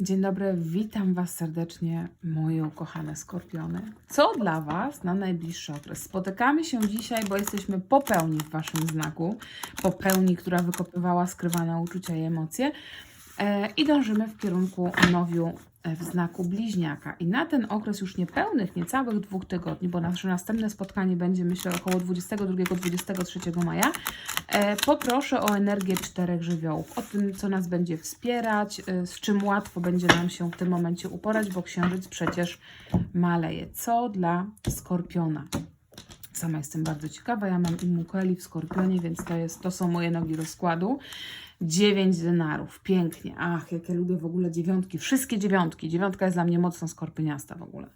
Dzień dobry, witam Was serdecznie, moje ukochane skorpiony. Co dla Was na najbliższy okres? Spotykamy się dzisiaj, bo jesteśmy po pełni w Waszym znaku, po pełni, która wykopywała skrywane uczucia i emocje e, i dążymy w kierunku nowiu w znaku bliźniaka. I na ten okres już niepełnych, niecałych dwóch tygodni, bo nasze następne spotkanie będzie myślę około 22-23 maja, E, Poproszę o energię czterech żywiołów, o tym, co nas będzie wspierać, e, z czym łatwo będzie nam się w tym momencie uporać, bo księżyc przecież maleje. Co dla skorpiona? Sama jestem bardzo ciekawa. Ja mam Imukeli w skorpionie, więc to, jest, to są moje nogi rozkładu. Dziewięć denarów. Pięknie. Ach, jak ja lubię w ogóle dziewiątki. Wszystkie dziewiątki. Dziewiątka jest dla mnie mocno skorpioniasta w ogóle.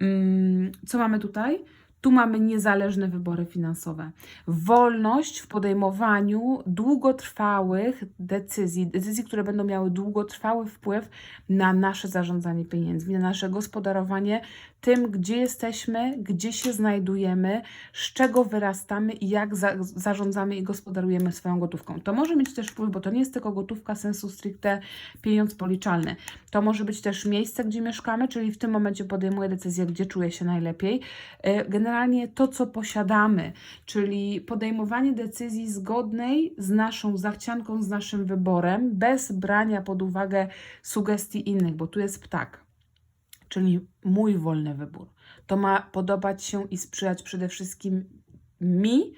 Mm, co mamy tutaj? Tu mamy niezależne wybory finansowe. Wolność w podejmowaniu długotrwałych decyzji, decyzji, które będą miały długotrwały wpływ na nasze zarządzanie pieniędzmi, na nasze gospodarowanie tym, gdzie jesteśmy, gdzie się znajdujemy, z czego wyrastamy i jak za, zarządzamy i gospodarujemy swoją gotówką. To może mieć też wpływ, bo to nie jest tylko gotówka sensu stricte pieniądz policzalny. To może być też miejsce, gdzie mieszkamy, czyli w tym momencie podejmuję decyzję, gdzie czuję się najlepiej. E, Generalnie to, co posiadamy, czyli podejmowanie decyzji zgodnej z naszą zachcianką, z naszym wyborem, bez brania pod uwagę sugestii innych, bo tu jest ptak czyli mój wolny wybór. To ma podobać się i sprzyjać przede wszystkim mi,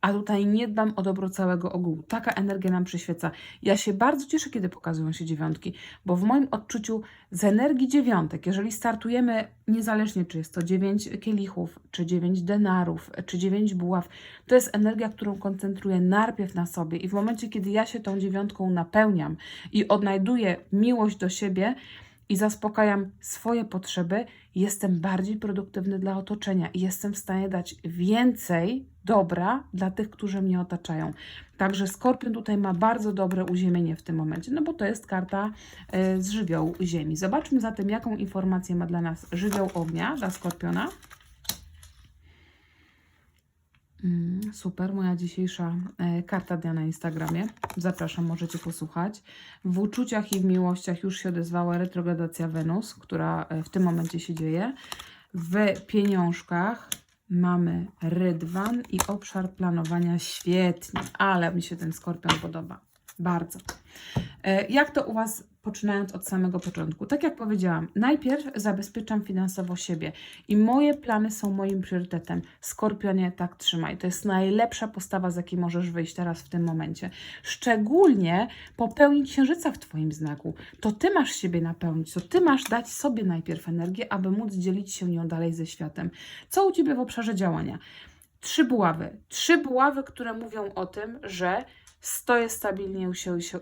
a tutaj nie dbam o dobro całego ogółu. Taka energia nam przyświeca. Ja się bardzo cieszę, kiedy pokazują się dziewiątki, bo w moim odczuciu z energii dziewiątek, jeżeli startujemy niezależnie, czy jest to dziewięć kielichów, czy dziewięć denarów, czy dziewięć buław, to jest energia, którą koncentruję najpierw na sobie i w momencie, kiedy ja się tą dziewiątką napełniam i odnajduję miłość do siebie, i zaspokajam swoje potrzeby, jestem bardziej produktywny dla otoczenia i jestem w stanie dać więcej dobra dla tych, którzy mnie otaczają. Także Skorpion tutaj ma bardzo dobre uziemienie w tym momencie, no bo to jest karta y, z żywiołu Ziemi. Zobaczmy zatem, jaką informację ma dla nas żywioł ognia, dla Skorpiona. Mm, Super, moja dzisiejsza e, karta dnia na Instagramie. Zapraszam, możecie posłuchać. W uczuciach i w miłościach już się odezwała retrogradacja Wenus, która e, w tym momencie się dzieje. W pieniążkach mamy rydwan i obszar planowania świetnie, ale mi się ten skorpion podoba. Bardzo. E, Jak to u Was, poczynając od samego początku? Tak jak powiedziałam, najpierw zabezpieczam finansowo siebie i moje plany są moim priorytetem. Skorpionie, tak trzymaj. To jest najlepsza postawa, z jakiej możesz wyjść teraz w tym momencie. Szczególnie po pełni księżyca w Twoim znaku. To Ty masz siebie napełnić, to Ty masz dać sobie najpierw energię, aby móc dzielić się nią dalej ze światem. Co u Ciebie w obszarze działania? Trzy buławy. Trzy buławy, które mówią o tym, że stoję stabilnie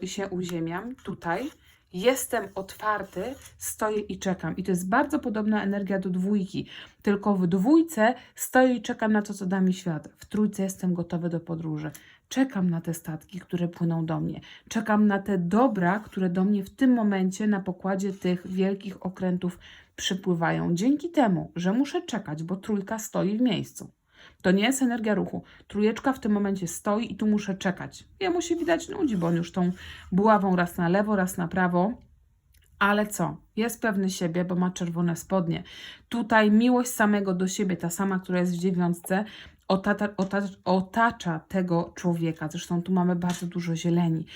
i się uziemiam tutaj. Jestem otwarty, stoję i czekam. I to jest bardzo podobna energia do dwójki. Tylko w dwójce stoję i czekam na to, co da mi świat. W trójce jestem gotowy do podróży. Czekam na te statki, które płyną do mnie. Czekam na te dobra, które do mnie w tym momencie na pokładzie tych wielkich okrętów przypływają. Dzięki temu, że muszę czekać, bo trójka stoi w miejscu. To nie jest energia ruchu. Trójeczka w tym momencie stoi i tu muszę czekać. Jemu się widać nudzi, bo on już tą buławą raz na lewo, raz na prawo. Ale co? Jest pewny siebie, bo ma czerwone spodnie. Tutaj miłość samego do siebie, ta sama, która jest w dziewiątce, otacza, otacza, otacza tego człowieka. Zresztą tu mamy bardzo dużo zieleni.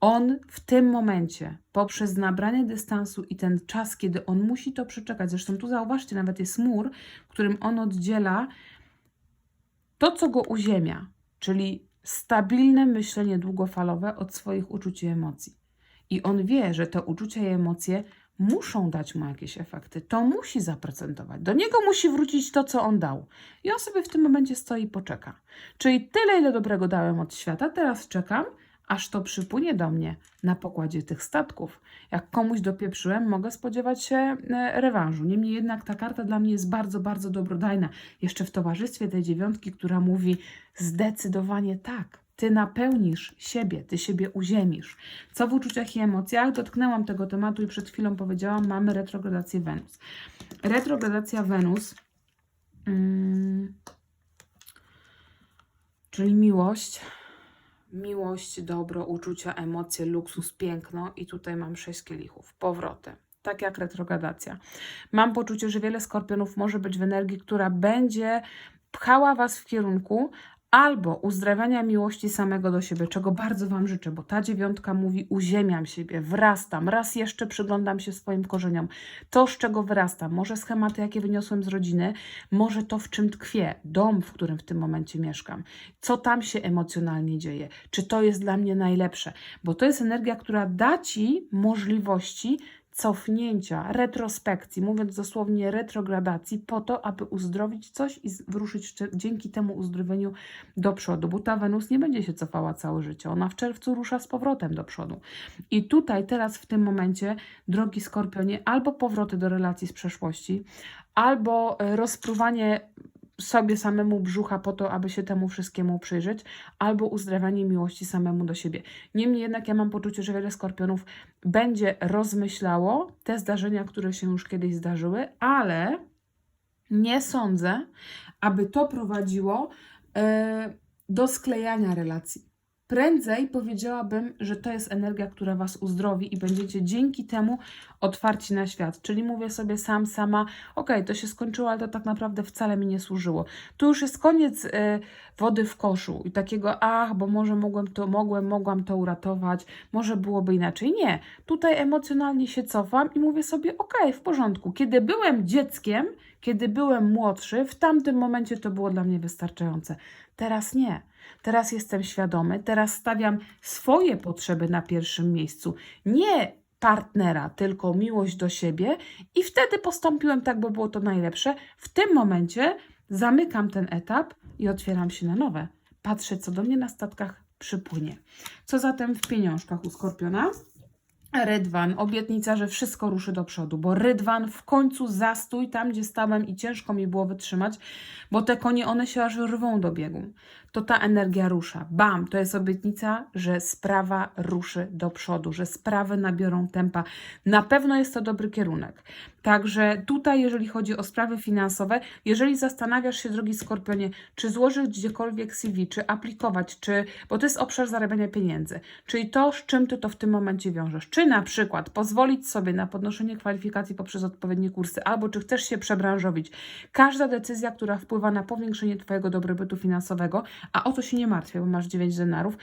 On w tym momencie, poprzez nabranie dystansu i ten czas, kiedy on musi to przeczekać, zresztą tu zauważcie, nawet jest mur, którym on oddziela to, co go uziemia, czyli stabilne myślenie długofalowe od swoich uczuć i emocji. I on wie, że te uczucia i emocje muszą dać mu jakieś efekty. To musi zaprocentować. Do niego musi wrócić to, co on dał. I on sobie w tym momencie stoi i poczeka. Czyli tyle, ile dobrego dałem od świata, teraz czekam, aż to przypłynie do mnie na pokładzie tych statków. Jak komuś dopieprzyłem, mogę spodziewać się e, rewanżu. Niemniej jednak ta karta dla mnie jest bardzo, bardzo dobrodajna. Jeszcze w towarzystwie tej dziewiątki, która mówi zdecydowanie tak. Ty napełnisz siebie, ty siebie uziemisz. Co w uczuciach i emocjach? Dotknęłam tego tematu i przed chwilą powiedziałam, mamy retrogradację Wenus. Retrogradacja Wenus, mm, czyli miłość, miłość, dobro, uczucia, emocje, luksus, piękno i tutaj mam sześć kielichów. Powroty. Tak jak retrogradacja. Mam poczucie, że wiele skorpionów może być w energii, która będzie pchała Was w kierunku albo uzdrawiania miłości samego do siebie, czego bardzo Wam życzę, bo ta dziewiątka mówi uziemiam siebie, wrastam, raz jeszcze przyglądam się swoim korzeniom. To, z czego wyrastam, może schematy, jakie wyniosłem z rodziny, może to, w czym tkwię, dom, w którym w tym momencie mieszkam, co tam się emocjonalnie dzieje, czy to jest dla mnie najlepsze, bo to jest energia, która da Ci możliwości cofnięcia, retrospekcji, mówiąc dosłownie retrogradacji, po to, aby uzdrowić coś i wyruszyć dzięki temu uzdrowieniu do przodu, bo ta Wenus nie będzie się cofała całe życie. Ona w czerwcu rusza z powrotem do przodu. I tutaj, teraz, w tym momencie, drogi Skorpionie, albo powroty do relacji z przeszłości, albo e, rozpruwanie sobie samemu brzucha po to, aby się temu wszystkiemu przyjrzeć, albo uzdrawianie miłości samemu do siebie. Niemniej jednak ja mam poczucie, że wiele skorpionów będzie rozmyślało te zdarzenia, które się już kiedyś zdarzyły, ale nie sądzę, aby to prowadziło e, do sklejania relacji. Prędzej powiedziałabym, że to jest energia, która Was uzdrowi i będziecie dzięki temu otwarci na świat. Czyli mówię sobie sam, sama, okej, to się skończyło, ale to tak naprawdę wcale mi nie służyło. Tu już jest koniec e, wody w koszu i takiego, ach, bo może mogłem to, mogłem, mogłam to uratować, może byłoby inaczej. Nie, tutaj emocjonalnie się cofam i mówię sobie, okej, w porządku. Kiedy byłem dzieckiem, kiedy byłem młodszy, w tamtym momencie to było dla mnie wystarczające. Teraz nie. Teraz jestem świadomy, teraz stawiam swoje potrzeby na pierwszym miejscu. Nie partnera, tylko miłość do siebie i wtedy postąpiłem tak, bo było to najlepsze. W tym momencie zamykam ten etap i otwieram się na nowe. Patrzę, co do mnie na statkach przypłynie. Co zatem w pieniążkach u Skorpiona? Rydwan, obietnica, że wszystko ruszy do przodu, bo Rydwan w końcu zastój tam, gdzie stałem i ciężko mi było wytrzymać, bo te konie, one się aż rwą do biegu. To ta energia rusza. Bam, to jest obietnica, że sprawa ruszy do przodu, że sprawy nabiorą tempa. Na pewno jest to dobry kierunek. Także tutaj, jeżeli chodzi o sprawy finansowe, jeżeli zastanawiasz się, drogi Skorpionie, czy złożyć gdziekolwiek CV, czy aplikować, czy, bo to jest obszar zarabiania pieniędzy, czyli to, z czym ty to w tym momencie wiążesz, czy na przykład pozwolić sobie na podnoszenie kwalifikacji poprzez odpowiednie kursy, albo czy chcesz się przebranżowić. Każda decyzja, która wpływa na powiększenie twojego dobrobytu finansowego, a o to się nie martwię, bo masz 9 denarów,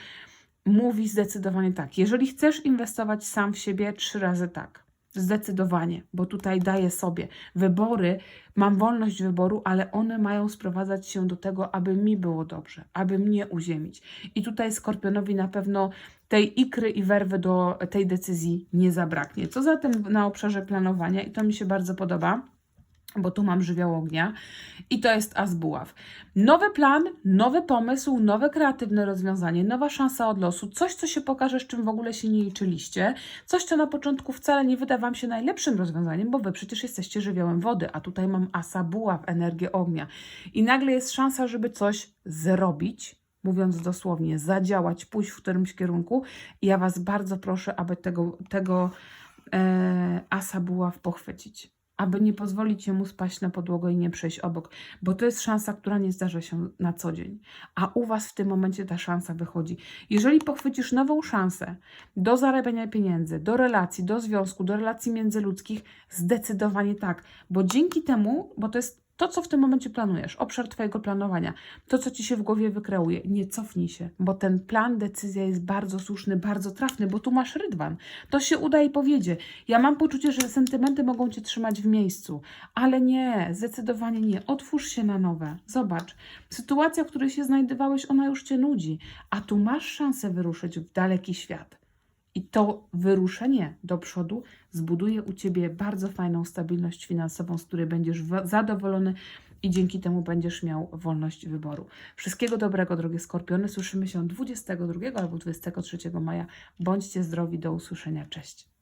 mówi zdecydowanie tak. Jeżeli chcesz inwestować sam w siebie, trzy razy tak. Zdecydowanie, bo tutaj daję sobie wybory, mam wolność wyboru, ale one mają sprowadzać się do tego, aby mi było dobrze, aby mnie uziemić. I tutaj Skorpionowi na pewno tej ikry i werwy do tej decyzji nie zabraknie. Co zatem na obszarze planowania, i to mi się bardzo podoba, bo tu mam żywioł ognia i to jest as buław. Nowy plan, nowy pomysł, nowe kreatywne rozwiązanie, nowa szansa od losu, coś, co się pokaże, z czym w ogóle się nie liczyliście, coś, co na początku wcale nie wyda Wam się najlepszym rozwiązaniem, bo Wy przecież jesteście żywiołem wody, a tutaj mam asa buław, energię ognia. I nagle jest szansa, żeby coś zrobić, mówiąc dosłownie, zadziałać, pójść w którymś kierunku. I ja Was bardzo proszę, aby tego, tego e, asa buław pochwycić aby nie pozwolić jemu spaść na podłogę i nie przejść obok, bo to jest szansa, która nie zdarza się na co dzień. A u Was w tym momencie ta szansa wychodzi. Jeżeli pochwycisz nową szansę do zarabiania pieniędzy, do relacji, do związku, do relacji międzyludzkich, zdecydowanie tak, bo dzięki temu, bo to jest to, co w tym momencie planujesz, obszar Twojego planowania, to, co Ci się w głowie wykreuje, nie cofnij się, bo ten plan, decyzja jest bardzo słuszny, bardzo trafny, bo tu masz rydwan. To się uda i powiedzie. Ja mam poczucie, że sentymenty mogą Cię trzymać w miejscu, ale nie, zdecydowanie nie. Otwórz się na nowe. Zobacz, sytuacja, w której się znajdowałeś, ona już Cię nudzi, a tu masz szansę wyruszyć w daleki świat. I to wyruszenie do przodu zbuduje u Ciebie bardzo fajną stabilność finansową, z której będziesz zadowolony i dzięki temu będziesz miał wolność wyboru. Wszystkiego dobrego, drogie Skorpiony. Słyszymy się 22 albo 23 maja. Bądźcie zdrowi, do usłyszenia. Cześć.